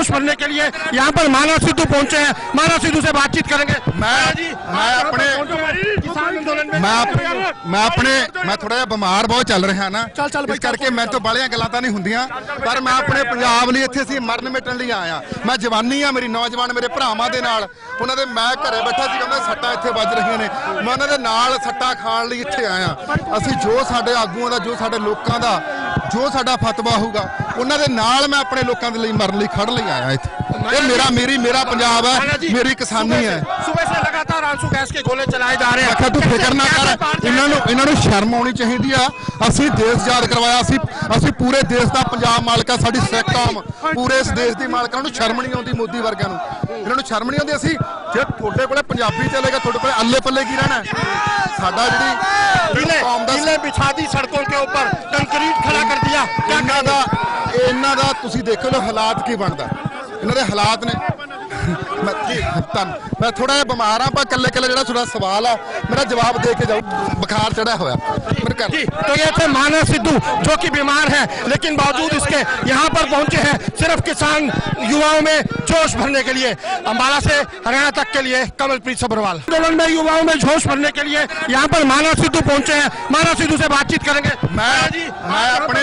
जोश भरने के लिए यहाँ पर मानव सिद्धू पहुंचे हैं मानव सिद्धू से बातचीत करेंगे मैं मैं अपने किसान आंदोलन में ਮੈਂ ਆਪ- ਮੈਂ ਆਪਣੇ ਮੈਂ ਥੋੜਾ ਜਿਹਾ ਬਿਮਾਰ ਬਹੁਤ ਚੱਲ ਰਿਹਾ ਨਾ ਚੱਲ, ਚੱਲ ਬਈ, ਇਸ ਕਰਕੇ ਮੈਂ ਤੋਂ ਬਾਲੀਆਂ ਗੱਲਾਂ ਤਾਂ ਨਹੀਂ ਹੁੰਦੀਆਂ ਪਰ ਮੈਂ ਆਪਣੇ ਪੰਜਾਬ ਲਈ ਇੱਥੇ ਸੀ ਮਰਨ ਮਿਟਣ ਲਈ ਆਇਆ ਮੈਂ ਜਵਾਨੀ ਆ ਮੇਰੀ ਨੌਜਵਾਨ ਮੇਰੇ ਭਰਾਵਾਂ ਦੇ ਨਾਲ ਉਹਨਾਂ ਦੇ ਮੈਂ ਘਰੇ ਬੈਠਾ ਸੀ ਕਹਿੰਦਾ ਸੱਟਾਂ ਇੱਥੇ ਵੱਜ ਰਹੀਆਂ ਨੇ ਮੈਂ ਉਹਨਾਂ ਦੇ ਨਾਲ ਸੱਟਾਂ ਖਾਣ ਲਈ ਇੱਥੇ ਆਇਆ ਅਸੀਂ ਜੋ ਸਾਡੇ ਆਗੂਆਂ ਦਾ ਜੋ ਸਾਡੇ ਲੋਕਾਂ ਦਾ ਜੋ ਸਾਡਾ ਫਤਵਾ ਹੋਊਗਾ ਉਹਨਾਂ ਦੇ ਨਾਲ ਮੈਂ ਆਪਣੇ ਲੋਕਾਂ ਦੇ ਲਈ ਮਰਨ ਲਈ ਖੜ ਲਈ ਆਇਆ ਇੱਥੇ ਇਹ ਮੇਰਾ ਮੇਰੀ ਮੇਰਾ ਪੰਜਾਬ ਹੈ ਮੇਰੀ ਕਿਸਾਨੀ ਹੈ सुबह से लगातार आंसू गैस के गोले चलाए जा रहे हैं ਆਖਿਆ ਤੂੰ ਫਿਕਰ ਨਾ ਕਰ ਇਹਨਾਂ ਨੂੰ ਇਹਨਾਂ ਨੂੰ ਸ਼ਰਮ ਆਉਣੀ ਚਾਹੀਦੀ ਆ ਅਸੀਂ ਦੇਸ਼ ਆਜ਼ਾਦ ਕਰਵਾਇਆ ਅਸੀਂ ਅਸੀਂ ਪੂਰੇ ਦੇਸ਼ ਦਾ ਪੰਜਾਬ ਮਾਲਕਾ ਸਾਡੀ ਸਿੱਖ ਕੌਮ ਪੂਰੇ ਇਸ ਦੇਸ਼ ਦੀ ਮਾਲਕਾਂ ਨੂੰ ਸ਼ਰਮ ਨਹੀਂ ਆਉਂਦੀ ਮੋਦੀ ਵਰਗਿਆਂ ਨੂੰ ਇਹਨਾਂ ਨੂੰ ਸ਼ਰਮ ਨਹੀਂ ਆਉਂਦੀ ਅਸੀਂ ਜੇ ਤੁਹਾਡੇ ਕੋਲੇ ਪੰਜਾਬੀ ਚਲੇਗਾ ਤੁਹਾਡੇ ਕੋਲੇ ਅੱਲੇ ਪੱਲੇ ਕੀ ਰਹਿਣਾ ਹੈ? ਸਾਡਾ ਜਿਹੜੀ ढीले ਕੌਮ ਦਾ ढीले बिछा दी सड़कों के ऊपर कंक्रीट खड़ा कर दिया क्या ਇਹਨਾਂ ਦਾ ਇਹਨਾਂ ਦਾ ਤੁਸੀਂ ਦੇਖੋ ਲੋ ਹਾਲਾਤ ਕੀ ਬਣਦਾ ਇਹਨਾਂ ਦੇ ਹਾਲਾਤ ਨੇ ਮੈਂ ਤਾਂ ਮੈਂ ਥੋੜਾ ਜਿਹਾ ਬਿਮਾਰ ਆ ਪਰ ਕੱਲੇ ਕੱਲੇ ਜਿਹੜਾ ਤੁਹਾਡਾ ਸਵਾਲ ਆ ਮੇਰਾ ਜਵਾਬ ਦੇ ਕੇ ਜਾਓ ਬੁਖਾਰ ਚੜਿਆ ਹੋਇਆ ਮੇਰੇ ਘਰ जी तो ये थे मानव सिद्धू जो कि बीमार है लेकिन बावजूद इसके यहाँ पर पहुंचे हैं सिर्फ किसान युवाओं में जोश भरने के लिए अम्बाला से हरियाणा तक के लिए कमलप्रीत सब्रवाल आंदोलन में युवाओं में जोश भरने के लिए यहाँ पर मानव सिद्धू पहुंचे हैं मानव सिद्धू से बातचीत करेंगे ਮੈਂ ਮੈਂ ਆਪਣੇ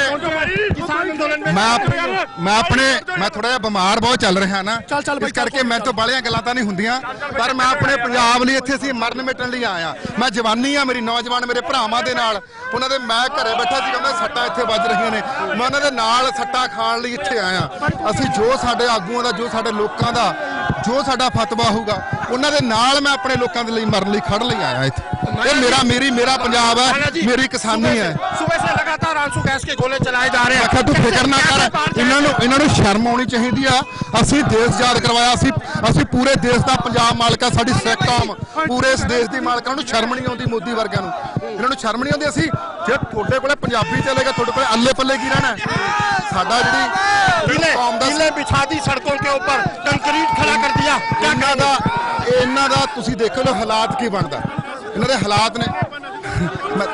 किसान आंदोलन में ਮੈਂ ਆਪ- ਮੈਂ ਆਪਣੇ ਮੈਂ ਥੋੜਾ ਜਿਹਾ ਬਿਮਾਰ ਬਹੁਤ ਚੱਲ ਰਿਹਾ ਨਾ ਚੱਲ, ਚੱਲ ਬਈ, ਇਸ ਕਰਕੇ ਮੈਂ ਤੋਂ ਬਾਲੀਆਂ ਗੱਲਾਂ ਤਾਂ ਨਹੀਂ ਹੁੰਦੀਆਂ ਪਰ ਮੈਂ ਆਪਣੇ ਪੰਜਾਬ ਲਈ ਇੱਥੇ ਸੀ ਮਰਨ ਮਿਟਣ ਲਈ ਆਇਆ ਮੈਂ ਜਵਾਨੀ ਆ ਮੇਰੀ ਨੌਜਵਾਨ ਮੇਰੇ ਭਰਾਵਾਂ ਦੇ ਨਾਲ ਉਹਨਾਂ ਦੇ ਮੈਂ ਘਰੇ ਬੈਠਾ ਸੀ ਕਹਿੰਦਾ ਸੱਟਾਂ ਇੱਥੇ ਵੱਜ ਰਹੀਆਂ ਨੇ ਮੈਂ ਉਹਨਾਂ ਦੇ ਨਾਲ ਸੱਟਾਂ ਖਾਣ ਲਈ ਇੱਥੇ ਆਇਆ ਅਸੀਂ ਜੋ ਸਾਡੇ ਆਗੂਆਂ ਦਾ ਜੋ ਸਾਡੇ ਲੋਕਾਂ ਦਾ ਜੋ ਸਾਡਾ ਫਤਵਾ ਹੋਊਗਾ, ਉਹਨਾਂ ਦੇ ਨਾਲ ਮੈਂ ਆਪਣੇ ਲੋਕਾਂ ਦੇ ਲਈ ਮਰਨ ਲਈ ਖੜ ਲਈ ਆਇਆ ਇੱਥੇ। ਇਹ ਮੇਰਾ ਮੇਰੀ ਮੇਰਾ ਪੰਜਾਬ ਹੈ ਮੇਰੀ ਕਿਸਾਨੀ ਹੈ सुबह से लगातार आंसू गैस के गोले चलाए जा रहे हैं ਆਖਿਆ ਤੂੰ ਫਿਕਰ ਨਾ ਕਰ ਇਹਨਾਂ ਨੂੰ ਇਹਨਾਂ ਨੂੰ ਸ਼ਰਮ ਆਉਣੀ ਚਾਹੀਦੀ ਆ ਅਸੀਂ ਦੇਸ਼ ਆਜ਼ਾਦ ਕਰਵਾਇਆ ਅਸੀਂ ਅਸੀਂ ਪੂਰੇ ਦੇਸ਼ ਦਾ ਪੰਜਾਬ ਮਾਲਕਾ ਸਾਡੀ ਸਿੱਖ ਕੌਮ ਪੂਰੇ ਇਸ ਦੇਸ਼ ਦੀ ਮਾਲਕਾਂ ਨੂੰ ਸ਼ਰਮ ਨਹੀਂ ਆਉਂਦੀ ਮੋਦੀ ਵਰਗਿਆਂ ਨੂੰ ਇਹਨਾਂ ਨੂੰ ਸ਼ਰਮ ਨਹੀਂ ਆਉਂਦੀ ਅਸੀਂ ਜੇ ਤੁਹਾਡੇ ਕੋਲੇ ਪੰਜਾਬੀ ਚਲੇਗਾ ਤੁਹਾਡੇ ਕੋਲੇ ਅੱਲੇ ਪੱਲੇ ਕੀ ਰਹਿਣਾ ਹੈ? ਸਾਡਾ ਜਿਹੜੀ ढीले ਕੌਮ ਦਾ ढीले बिछा दी सड़कों के ऊपर कंक्रीट खड़ा कर दिया क्या ਇਹਨਾਂ ਦਾ ਇਹਨਾਂ ਦਾ ਤੁਸੀਂ ਦੇਖੋ ਲੋ ਹਾਲਾਤ ਕੀ ਬਣਦਾ ਇਹਨਾਂ ਦੇ ਹਾਲਾਤ ਨੇ। ਮੈਂ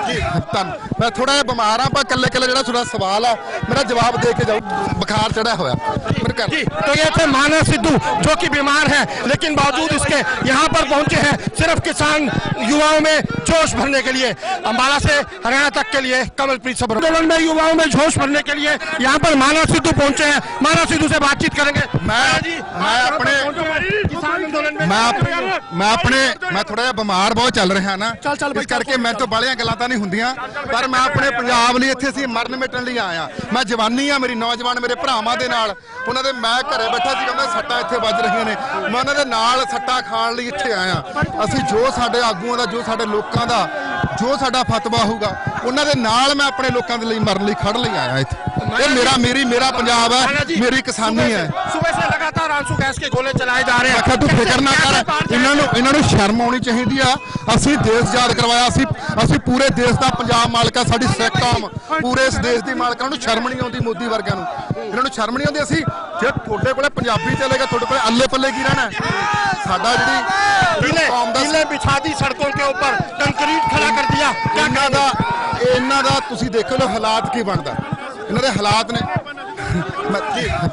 ਤਾਂ ਮੈਂ ਥੋੜਾ ਜਿਹਾ ਬਿਮਾਰ ਆ ਪਰ ਕੱਲੇ ਕੱਲੇ ਜਿਹੜਾ ਤੁਹਾਡਾ ਸਵਾਲ ਆ ਮੇਰਾ ਜਵਾਬ ਦੇ ਕੇ ਜਾਓ ਬੁਖਾਰ ਚੜਿਆ ਹੋਇਆ ਮੇਰੇ ਘਰ जी तो ये थे मानव सिद्धू जो कि बीमार है लेकिन बावजूद इसके यहाँ पर पहुंचे हैं सिर्फ किसान युवाओं में जोश भरने के लिए अम्बाला से हरियाणा तक के लिए कमलप्रीत सब्र आंदोलन में युवाओं में जोश भरने के लिए यहाँ पर मानव सिद्धू पहुंचे हैं मानव सिद्धू से बातचीत करेंगे ਮੈਂ ਮੈਂ ਆਪਣੇ किसान आंदोलन में ਮੈਂ ਆਪ- ਮੈਂ ਆਪਣੇ ਮੈਂ ਥੋੜਾ ਜਿਹਾ ਬਿਮਾਰ ਬਹੁਤ ਚੱਲ ਰਿਹਾ ਨਾ ਚੱਲ, ਚੱਲ ਬਈ, ਇਸ ਬਾਲੀਆਂ ਗੱਲਾਂ ਤਾਂ ਨਹੀਂ ਹੁੰਦੀਆਂ ਪਰ ਮੈਂ ਆਪਣੇ ਪੰਜਾਬ ਲਈ ਇੱਥੇ ਸੀ ਮਰਨ ਮਿਟਣ ਲਈ ਆਇਆ। ਮੈਂ ਜਵਾਨੀ ਆ ਮੇਰੀ ਨੌਜਵਾਨ ਮੇਰੇ ਭਰਾਵਾਂ ਦੇ ਨਾਲ। ਉਹਨਾਂ ਦੇ ਮੈਂ ਘਰੇ ਬੈਠਾ ਸੀ ਕਹਿੰਦਾ ਸੱਟਾਂ ਇੱਥੇ ਵੱਜ ਰਹੀਆਂ ਨੇ। ਮੈਂ ਉਹਨਾਂ ਦੇ ਨਾਲ ਸੱਟਾਂ ਖਾਣ ਲਈ ਇੱਥੇ ਆਇਆ। ਅਸੀਂ ਜੋ ਸਾਡੇ ਆਗੂਆਂ ਦਾ ਜੋ ਸਾਡੇ ਲੋਕਾਂ ਦਾ ਜੋ ਸਾਡਾ ਫਤਵਾ ਹੋਊਗਾ ਉਹਨਾਂ ਦੇ ਨਾਲ ਮੈਂ ਆਪਣੇ ਲੋਕਾਂ ਦੇ ਲਈ ਮਰਨ ਲਈ ਖੜ ਲਈ ਆਇਆ ਇੱਥੇ। ਇਹ ਮੇਰਾ ਮੇਰੀ ਮੇਰਾ ਪੰਜਾਬ ਹੈ ਮੇਰੀ ਕਿਸਾਨੀ ਹੈ ਲਗਾਤਾਰ ਆਂਸੂ ਗੈਸ ਕੇ ਗੋਲੇ ਚਲਾਏ ਜਾ ਰਹੇ ਆ। ਆਖਾ ਤੂੰ ਫਿਕਰ ਨਾ ਕਰ। ਇਹਨਾਂ ਨੂੰ ਇਹਨਾਂ ਨੂੰ ਸ਼ਰਮ ਆਉਣੀ ਚਾਹੀਦੀ ਆ। ਅਸੀਂ ਦੇਸ਼ ਯਾਦ ਕਰਵਾਇਆ ਅਸੀਂ ਅਸੀਂ ਪੂਰੇ ਦੇਸ਼ ਦਾ ਪੰਜਾਬ ਮਾਲਕ ਸਾਡੀ ਸਿੱਖ ਕੌਮ। ਪੂਰੇ ਇਸ ਦੇਸ਼ ਦੀ ਮਾਲਕਾਂ ਨੂੰ ਸ਼ਰਮ ਨਹੀਂ ਆਉਂਦੀ ਮੋਦੀ ਵਰਗਿਆਂ ਨੂੰ। ਇਹਨਾਂ ਨੂੰ ਸ਼ਰਮ ਨਹੀਂ ਆਉਂਦੀ ਅਸੀਂ ਜੇ ਤੁਹਾਡੇ ਕੋਲੇ ਪੰਜਾਬੀ ਚੱਲੇਗਾ ਤੁਹਾਡੇ ਕੋਲੇ ਅੱਲੇ ਪੱਲੇ ਕੀ ਰਹਿਣਾ? ਸਾਡਾ ਜਿਹੜੀ ਕੌਮ ਦਾ ਕਿਲੇ ਸੜਕਾਂ ਕੇ ਉੱਪਰ ਕੰਕਰੀਟ ਖੜਾ ਕਰ ਦਿਆ। ਕਿਆ ਕਹਦਾ ਇਹਨਾਂ ਦਾ ਤੁਸੀਂ ਦੇਖੋ ਲੋ ਹਾਲਾਤ ਕੀ ਬਣਦਾ? ਇਹਨਾਂ ਦੇ ਹਾਲਾਤ ਨੇ। ਮੈਂ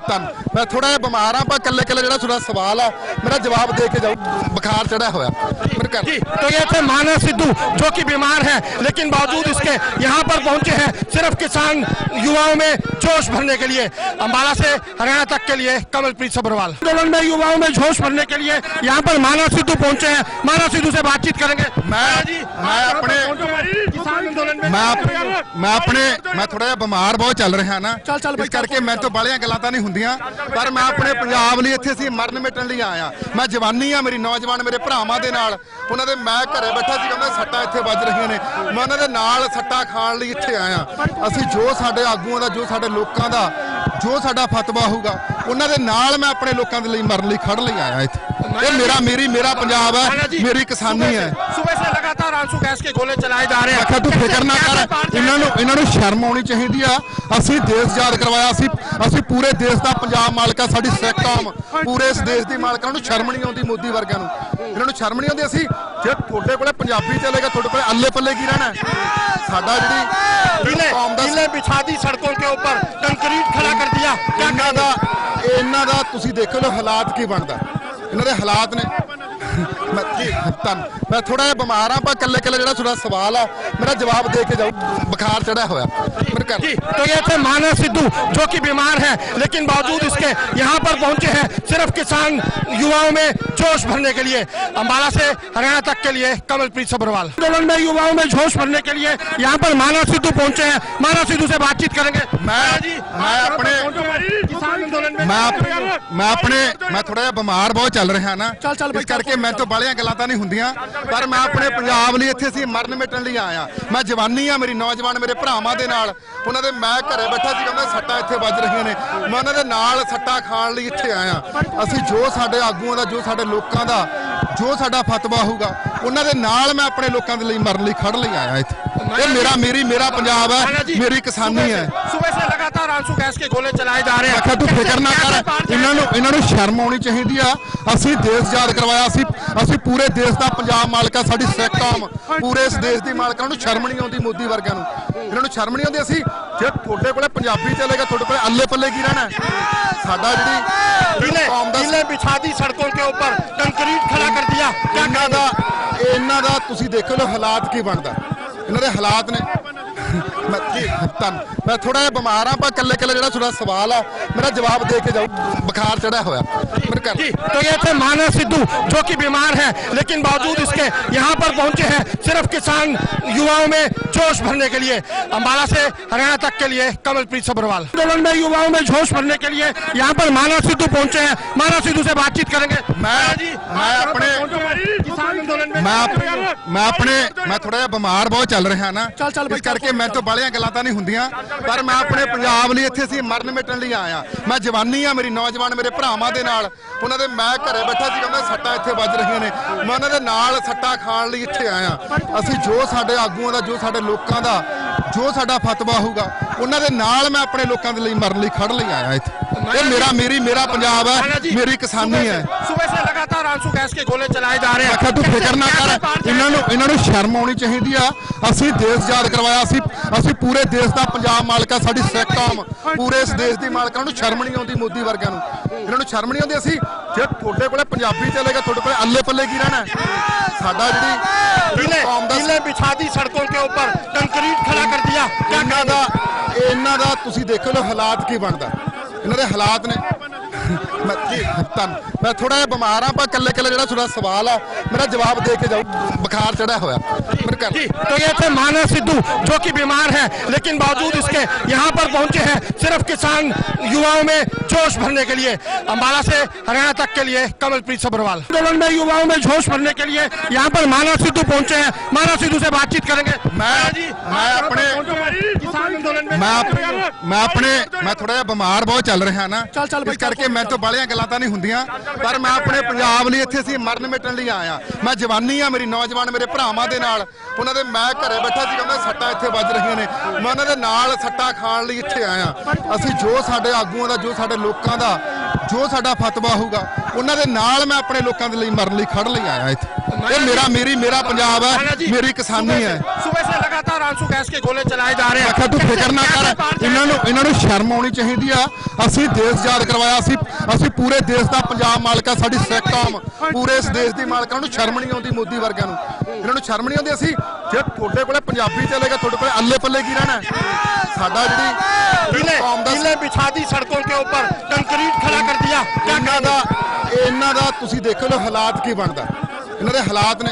ਤਾਂ ਮੈਂ ਥੋੜਾ ਜਿਹਾ ਬਿਮਾਰ ਆ ਪਰ ਕੱਲੇ ਕੱਲੇ ਜਿਹੜਾ ਤੁਹਾਡਾ ਸਵਾਲ ਆ ਮੇਰਾ ਜਵਾਬ ਦੇ ਕੇ ਜਾਓ ਬੁਖਾਰ ਚੜਿਆ ਹੋਇਆ ਮੇਰੇ ਘਰ जी तो ये थे मानव सिद्धू जो कि बीमार है लेकिन बावजूद इसके यहाँ पर पहुंचे हैं सिर्फ किसान युवाओं में जोश भरने के लिए अम्बाला से हरियाणा तक के लिए कमलप्रीत सब्रवाल आंदोलन में युवाओं में जोश भरने के लिए यहाँ पर मानव सिद्धू पहुंचे हैं मानव सिद्धू से बातचीत करेंगे ਮੈਂ ਮੈਂ ਆਪਣੇ किसान आंदोलन में ਮੈਂ ਆਪ- ਮੈਂ ਆਪਣੇ ਮੈਂ ਥੋੜਾ ਜਿਹਾ ਬਿਮਾਰ ਬਹੁਤ ਚੱਲ ਰਿਹਾ ਨਾ। ਚੱਲ, ਚੱਲ ਬਈ, ਇਸ ਕਰਕੇ ਮੈਂ ਤੋਂ ਬਾਲੀਆਂ ਗੱਲਾਂ ਤਾਂ ਨਹੀਂ ਹੁੰਦੀਆਂ ਪਰ ਮੈਂ ਆਪਣੇ ਪੰਜਾਬ ਲਈ ਇੱਥੇ ਸੀ ਮਰਨ ਮਿਟਣ ਲਈ ਆਇਆ ਮੈਂ ਜਵਾਨੀ ਆ ਮੇਰੀ ਨੌਜਵਾਨ ਮੇਰੇ ਭਰਾਵਾਂ ਦੇ ਨਾਲ। ਉਹਨਾਂ ਦੇ ਮੈਂ ਘਰੇ ਬੈਠਾ ਸੀ ਕਹਿੰਦਾ ਸੱਟਾਂ ਇੱਥੇ ਵੱਜ ਰਹੀਆਂ ਨੇ। ਮੈਂ ਉਹਨਾਂ ਦੇ ਨਾਲ ਸੱਟਾਂ ਖਾਣ ਲਈ ਇੱਥੇ ਆਇਆ ਅਸੀਂ ਜੋ ਸਾਡੇ ਆਗੂਆਂ ਦਾ ਜੋ ਸਾਡੇ ਲੋਕਾਂ ਦਾ ਜੋ ਸਾਡਾ ਫਤਵਾ ਹੋਊਗਾ ਉਹਨਾਂ ਦੇ ਨਾਲ ਮੈਂ ਆਪਣੇ ਲੋਕਾਂ ਦੇ ਲਈ ਮਰਨ ਲਈ ਖੜਨ ਲਈ ਆਇਆ ਇੱਥੇ। ਇਹ ਮੇਰਾ ਮੇਰੀ ਮੇਰਾ ਪੰਜਾਬ ਹੈ ਮੇਰੀ ਕਿਸਾਨੀ ਹੈ। लगातार लगातार आंसू गैस के गोले चलाए जा रहे ਮੈਂ हैं ਕਿਹਾ ਤੂੰ ਫਿਕਰ ਨਾ ਕਰ ਇਹਨਾਂ ਨੂੰ ਇਹਨਾਂ ਨੂੰ ਸ਼ਰਮ ਆਉਣੀ ਚਾਹੀਦੀ ਆ ਅਸੀਂ ਦੇਸ਼ ਆਜ਼ਾਦ ਕਰਵਾਇਆ ਅਸੀਂ ਅਸੀਂ ਪੂਰੇ ਦੇਸ਼ ਦਾ ਪੰਜਾਬ ਮਾਲਕ ਆ ਸਾਡੀ ਸਿੱਖ ਕੌਮ ਪੂਰੇ ਇਸ ਦੇਸ਼ ਦੀ ਮਾਲਕਾਂ ਨੂੰ ਸ਼ਰਮ ਨਹੀਂ ਆਉਂਦੀ ਮੋਦੀ ਵਰਗਿਆਂ ਨੂੰ ਇਹਨਾਂ ਨੂੰ ਸ਼ਰਮ ਨਹੀਂ ਆਉਂਦੀ ਅਸੀਂ ਜੇ ਤੁਹਾਡੇ ਕੋਲੇ ਪੰਜਾਬੀ ਚਲੇਗਾ ਤੁਹਾਡੇ ਕੋਲੇ ਅੱਲੇ ਪੱਲੇ ਕੀ ਰਹਿਣਾ ਹੈ? ਸਾਡਾ ਜਿਹੜੀ ढीले ਕੌਮ ਦਾ ढीले बिछा दी सड़कों के ऊपर कंक्रीट खड़ा कर दिया क्या ਇਹਨਾਂ ਦਾ ਇਹਨਾਂ ਦਾ ਤੁਸੀਂ ਦੇਖੋ ਲੋ ਹਾਲਾਤ ਕੀ ਬਣਦਾ ਇਹਨਾਂ ਦੇ ਹਾਲਾਤ ਨੇ ਮੈਂ ਤਾਂ ਮੈਂ ਥੋੜਾ ਜਿਹਾ ਬਿਮਾਰ ਆ ਪਰ ਕੱਲੇ ਕੱਲੇ ਜਿਹੜਾ ਤੁਹਾਡਾ ਸਵਾਲ ਆ ਮੇਰਾ ਜਵਾਬ ਦੇ ਕੇ ਜਾਓ ਬੁਖਾਰ ਚੜਿਆ ਹੋਇਆ ਮੇਰੇ ਘਰ जी तो ये थे मानस सिद्धू जो कि बीमार है लेकिन बावजूद इसके यहाँ पर पहुंचे हैं सिर्फ किसान युवाओं में जोश भरने के लिए अम्बाला से हरियाणा तक के लिए कमलप्रीत सब्रवाल आंदोलन में युवाओं में जोश भरने के लिए यहाँ पर मानस सिद्धू पहुंचे हैं मानस सिद्धू से बातचीत करेंगे मैं मैं अपने किसान आंदोलन में ਮੈਂ ਆਪ- ਮੈਂ ਆਪਣੇ ਮੈਂ ਥੋੜਾ ਜਿਹਾ ਬਿਮਾਰ ਬਹੁਤ ਚੱਲ ਰਿਹਾ ਨਾ ਮੇਰੇ ਤੋਂ ਬਾਲੀਆਂ ਗੱਲਾਂ ਤਾਂ ਨਹੀਂ ਹੁੰਦੀਆਂ ਪਰ ਮੈਂ ਆਪਣੇ ਪੰਜਾਬ ਲਈ ਇੱਥੇ ਸੀ ਮਰਨ ਮਿਟਣ ਲਈ ਆਇਆ। ਮੈਂ ਜਵਾਨੀ ਆ ਮੇਰੀ ਨੌਜਵਾਨ ਮੇਰੇ ਭਰਾਵਾਂ ਦੇ ਨਾਲ। ਉਹਨਾਂ ਦੇ ਮੈਂ ਘਰੇ ਬੈਠਾ ਸੀ ਕਹਿੰਦਾ ਸੱਟਾਂ ਇੱਥੇ ਵੱਜ ਰਹੀਆਂ ਨੇ। ਮੈਂ ਉਹਨਾਂ ਦੇ ਨਾਲ ਸੱਟਾਂ ਖਾਣ ਲਈ ਇੱਥੇ ਆਇਆ। ਅਸੀਂ ਜੋ ਸਾਡੇ ਆਗੂਆਂ ਦਾ ਜੋ ਸਾਡੇ ਲੋਕਾਂ ਦਾ ਜੋ ਸਾਡਾ ਫਤਵਾ ਹੋਊਗਾ ਉਹਨਾਂ ਦੇ ਨਾਲ ਮੈਂ ਆਪਣੇ ਲੋਕਾਂ ਦੇ ਲਈ ਮਰਨ ਲਈ ਖੜ ਲਈ ਆਇਆ ਇੱਥੇ। ਇਹ ਮੇਰਾ ਮੇਰੀ ਮੇਰਾ ਪੰਜਾਬ ਹੈ ਮੇਰੀ ਕਿਸਾਨੀ ਹੈ लगातार आंसू गैस के गोले चलाए जा रहे ਮੈਂ ਕਿਹਾ हैं ਤੂੰ ਫਿਕਰ ਨਾ ਕਰ ਇਹਨਾਂ ਨੂੰ ਇਹਨਾਂ ਨੂੰ ਸ਼ਰਮ ਆਉਣੀ ਚਾਹੀਦੀ ਆ ਅਸੀਂ ਦੇਸ਼ ਆਜ਼ਾਦ ਕਰਵਾਇਆ ਅਸੀਂ ਅਸੀਂ ਪੂਰੇ ਦੇਸ਼ ਦਾ ਪੰਜਾਬ ਮਾਲਕ ਆ ਸਾਡੀ ਸਿੱਖ ਕੌਮ ਪੂਰੇ ਇਸ ਦੇਸ਼ ਦੀ ਮਾਲਕਾਂ ਨੂੰ ਸ਼ਰਮ ਨਹੀਂ ਆਉਂਦੀ ਮੋਦੀ ਵਰਗਿਆਂ ਨੂੰ ਇਹਨਾਂ ਨੂੰ ਸ਼ਰਮ ਨਹੀਂ ਆਉਂਦੀ ਅਸੀਂ ਜੇ ਤੁਹਾਡੇ ਕੋਲੇ ਪੰਜਾਬੀ ਚਲੇਗਾ ਤੁਹਾਡੇ ਕੋਲੇ ਅੱਲੇ ਪੱਲੇ ਕੀ ਰਹਿਣਾ ਹੈ? ਸਾਡਾ ਜਿਹੜੀ ढीले ਕੌਮ ਦਾ ढीले बिछा दी सड़कों के ऊपर कंक्रीट खड़ा कर दिया क्या ਇਹਨਾਂ ਦਾ ਇਹਨਾਂ ਦਾ ਤੁਸੀਂ ਦੇਖੋ ਲੋ ਹਾਲਾਤ ਕੀ ਬਣਦਾ ਇਹਨਾਂ ਦੇ ਹਾਲਾਤ ਨੇ ਮੈਂ ਤਾਂ ਮੈਂ ਥੋੜਾ ਜਿਹਾ ਬਿਮਾਰ ਆ ਪਰ ਕੱਲੇ ਕੱਲੇ ਜਿਹੜਾ ਤੁਹਾਡਾ ਸਵਾਲ ਆ, ਮੇਰਾ ਜਵਾਬ ਦੇ ਕੇ ਜਾਓ ਬੁਖਾਰ ਚੜਿਆ ਹੋਇਆ। ਮੇਰੇ ਘਰ जी तो ये थे मानस सिद्धू जो कि बीमार है लेकिन बावजूद इसके यहाँ पर पहुंचे हैं सिर्फ किसान युवाओं में जोश भरने के लिए अम्बाला से हरियाणा तक के लिए कमलप्रीत सब्रवाल आंदोलन में युवाओं में जोश भरने के लिए यहाँ पर मानस सिद्धू पहुंचे हैं मानस सिद्धू से बातचीत करेंगे मैं मैं अपने किसान आंदोलन में ਮੈਂ ਆਪ- ਮੈਂ ਆਪਣੇ ਮੈਂ ਥੋੜਾ ਜਿਹਾ ਬਿਮਾਰ ਬਹੁਤ ਚੱਲ ਰਿਹਾ ਨਾ ਚੱਲ, ਚੱਲ ਬਈ, ਇਸ ਕਰਕੇ ਮੈਂ ਤੋਂ ਬਾਲੀਆਂ ਗੱਲਾਂ ਤਾਂ ਨਹੀਂ ਹੁੰਦੀਆਂ ਪਰ ਮੈਂ ਆਪਣੇ ਪੰਜਾਬ ਲਈ ਇੱਥੇ ਸੀ ਮਰਨ ਮਿਟਣ ਲਈ ਆਇਆ ਮੈਂ ਜਵਾਨੀ ਆ ਮੇਰੀ ਨੌਜਵਾਨ ਮੇਰੇ ਭਰਾਵਾਂ ਦੇ ਨਾਲ ਉਹਨਾਂ ਦੇ ਮੈਂ ਘਰੇ ਬੈਠਾ ਸੀ ਉਹਨਾਂ ਸੱਟਾਂ ਇੱਥੇ ਵੱਜ ਰਹੀਆਂ ਨੇ। ਮੈਂ ਉਹਨਾਂ ਦੇ ਨਾਲ ਸੱਟਾਂ ਖਾਣ ਲਈ ਇੱਥੇ ਆਇਆ। ਅਸੀਂ ਜੋ ਸਾਡੇ ਆਗੂਆਂ ਦਾ, ਜੋ ਸਾਡੇ ਲੋਕਾਂ ਦਾ, ਜੋ ਸਾਡਾ ਫਤਵਾ ਹੋਊਗਾ, ਉਹਨਾਂ ਦੇ ਨਾਲ ਮੈਂ ਆਪਣੇ ਲੋਕਾਂ ਦੇ ਲਈ ਮਰਨ ਲਈ ਖੜ ਲਈ ਆਇਆ ਇੱਥੇ। ਇਹ ਮੇਰਾ ਮੇਰੀ ਮੇਰਾ ਪੰਜਾਬ ਹੈ ਮੇਰੀ ਕਿਸਾਨੀ ਹੈ सुबह से लगातार आंसू गैस के गोले चलाए जा रहे ਮੈਂ हैं ਕਿਹਾ ਤੂੰ ਫਿਕਰ ਨਾ ਕਰ ਇਹਨਾਂ ਨੂੰ ਇਹਨਾਂ ਨੂੰ ਸ਼ਰਮ ਆਉਣੀ ਚਾਹੀਦੀ ਆ ਅਸੀਂ ਦੇਸ਼ ਆਜ਼ਾਦ ਕਰਵਾਇਆ ਅਸੀਂ ਅਸੀਂ ਪੂਰੇ ਦੇਸ਼ ਦਾ ਪੰਜਾਬ ਮਾਲਕ ਆ ਸਾਡੀ ਸਿੱਖ ਕੌਮ ਪੂਰੇ ਇਸ ਦੇਸ਼ ਦੀ ਮਾਲਕਾਂ ਨੂੰ ਸ਼ਰਮ ਨਹੀਂ ਆਉਂਦੀ ਮੋਦੀ ਵਰਗਿਆਂ ਨੂੰ ਇਹਨਾਂ ਨੂੰ ਸ਼ਰਮ ਨਹੀਂ ਆਉਂਦੀ ਅਸੀਂ ਜੇ ਤੁਹਾਡੇ ਕੋਲੇ ਪੰਜਾਬੀ ਚਲੇਗਾ ਤੁਹਾਡੇ ਕੋਲੇ ਅੱਲੇ ਪੱਲੇ ਕੀ ਰਹਿਣਾ ਹੈ? ਸਾਡਾ ਜਿਹੜੀ ढीले ਕੌਮ ਦਾ ढीले बिछा दी सड़कों के ऊपर कंक्रीट खड़ा कर दिया क्या ਇਹਨਾਂ ਦਾ ਇਹਨਾਂ ਦਾ ਤੁਸੀਂ ਦੇਖੋ ਲੋ ਹਾਲਾਤ ਕੀ ਬਣਦਾ ਇਹਨਾਂ ਦੇ ਹਾਲਾਤ ਨੇ। ਮੈਂ ਤਾਂ ਮੈਂ ਥੋੜਾ ਜਿਹਾ ਬਿਮਾਰ ਆ ਪਰ ਕੱਲੇ ਕੱਲੇ ਜਿਹੜਾ ਤੁਹਾਡਾ ਸਵਾਲ ਆ ਮੇਰਾ ਜਵਾਬ ਦੇ ਕੇ ਜਾਓ ਬੁਖਾਰ ਚੜਿਆ ਹੋਇਆ ਮੇਰੇ ਘਰ जी तो ये थे मानस सिद्धू जो कि बीमार है लेकिन बावजूद इसके यहाँ पर पहुंचे हैं सिर्फ किसान युवाओं में जोश भरने के लिए अम्बाला से हरियाणा तक के लिए कमलप्रीत सब्रवाल आंदोलन में युवाओं में जोश भरने के लिए यहाँ पर मानस सिद्धू पहुंचे हैं मानस सिद्धू से बातचीत करेंगे ਮੈਂ ਮੈਂ ਆਪਣੇ किसान आंदोलन में ਮੈਂ ਆਪ- ਮੈਂ ਆਪਣੇ ਮੈਂ ਥੋੜਾ ਜਿਹਾ ਬਿਮਾਰ ਬਹੁਤ ਚੱਲ ਰਿਹਾ ਨਾ ਚੱਲ, ਚੱਲ ਬਈ, ਇਸ ਕਰਕੇ ਤੋਂ ਬਾਲੀਆਂ ਗੱਲਾਂ ਤਾਂ ਨਹੀਂ ਹੁੰਦੀਆਂ, ਪਰ ਮੈਂ ਆਪਣੇ ਪੰਜਾਬ ਲਈ ਇੱਥੇ ਸੀ ਮਰਨ ਮਿਟਣ ਲਈ ਆਇਆ। ਮੈਂ ਜਵਾਨੀ ਆ ਮੇਰੀ ਨੌਜਵਾਨ, ਮੇਰੇ ਭਰਾਵਾਂ ਦੇ ਨਾਲ। ਉਹਨਾਂ ਦੇ ਮੈਂ ਘਰੇ ਬੈਠਾ ਸੀ ਕਹਿੰਦਾ ਸੱਟਾਂ ਇੱਥੇ ਵੱਜ ਰਹੀਆਂ ਨੇ। ਮੈਂ ਉਹਨਾਂ ਦੇ ਨਾਲ ਸੱਟਾਂ ਖਾਣ ਲਈ ਇੱਥੇ ਆਇਆ। ਅਸੀਂ ਜੋ ਸਾਡੇ ਆਗੂਆਂ ਦਾ, ਜੋ ਸਾਡੇ ਲੋਕਾਂ ਦਾ, ਜੋ ਸਾਡਾ ਫਤਵਾ ਹੋਊਗਾ, ਉਹਨਾਂ ਦੇ ਨਾਲ ਮੈਂ ਆਪਣੇ ਲੋਕਾਂ ਦੇ ਲਈ ਮਰਨ ਲਈ ਖੜ ਲਈ ਆਇਆ ਇੱਥੇ। ਇਹ ਮੇਰਾ, ਮੇਰੀ, ਮੇਰਾ ਪੰਜਾਬ ਹੈ ਮੇਰੀ ਕਿਸਾਨੀ ਹੈ ਲਗਾਤਾਰ ਆਂਸੂ ਗੈਸ ਕੇ ਗੋਲੇ ਚਲਾਏ ਜਾ ਰਹੇ ਆ। ਆਖਾ ਤੂੰ ਫਿਕਰ ਨਾ ਕਰ। ਇਹਨਾਂ ਨੂੰ ਇਹਨਾਂ ਨੂੰ ਸ਼ਰਮ ਆਉਣੀ ਚਾਹੀਦੀ ਆ। ਅਸੀਂ ਦੇਸ਼ ਯਾਦ ਕਰਵਾਇਆ ਅਸੀਂ ਅਸੀਂ ਪੂਰੇ ਦੇਸ਼ ਦਾ ਪੰਜਾਬ ਮਾਲਕਾ ਸਾਡੀ ਸਿੱਖ ਪੂਰੇ ਇਸ ਦੇਸ਼ ਦੀ ਮਾਲਕਾ ਨੂੰ ਸ਼ਰਮ ਨਹੀਂ ਆਉਂਦੀ ਮੋਦੀ ਵਰਗਿਆਂ ਨੂੰ। ਇਹਨਾਂ ਨੂੰ ਸ਼ਰਮ ਨਹੀਂ ਆਉਂਦੀ। ਅਸੀਂ ਜੇ ਤੁਹਾਡੇ ਕੋਲੇ ਪੰਜਾਬੀ ਚੱਲੇਗਾ ਤੁਹਾਡੇ ਕੋਲੇ ਅੱਲੇ ਪੱਲੇ ਕੀ ਰਹਿਣਾ ਸਾਡਾ ਜਿਹੜੀ ਕਿਲੇ ਕਿਲੇ ਸੜਕਾਂ ਕੇ ਉੱਪਰ? ਕੰਕਰੀਟ ਖੜਾ ਕਰ ਦਿਆ। ਇਹਨਾਂ ਦਾ ਇਹਨਾਂ ਦਾ ਤੁਸੀਂ ਦੇਖੋ ਹਾਲਾਤ ਕੀ ਬਣਦਾ? ਇਹਨਾਂ ਦੇ ਹਾਲਾਤ ਨੇ।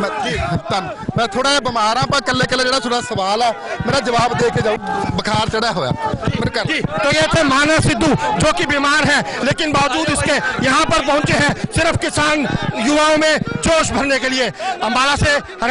ਮੈਂ ਤਾਂ ਮੈਂ ਥੋੜਾ ਜਿਹਾ ਬਿਮਾਰ ਆ ਪਰ ਕੱਲੇ ਕੱਲੇ ਜਿਹੜਾ ਤੁਹਾਡਾ ਸਵਾਲ ਆ ਮੇਰਾ ਜਵਾਬ ਦੇ ਕੇ ਜਾਓ ਬੁਖਾਰ ਚੜਿਆ ਹੋਇਆ ਮੇਰੇ ਘਰ जी तो ये थे मानस सिद्धू जो कि बीमार है लेकिन बावजूद इसके यहाँ पर पहुंचे हैं सिर्फ किसान युवाओं में जोश भरने के लिए अम्बाला से हरियाणा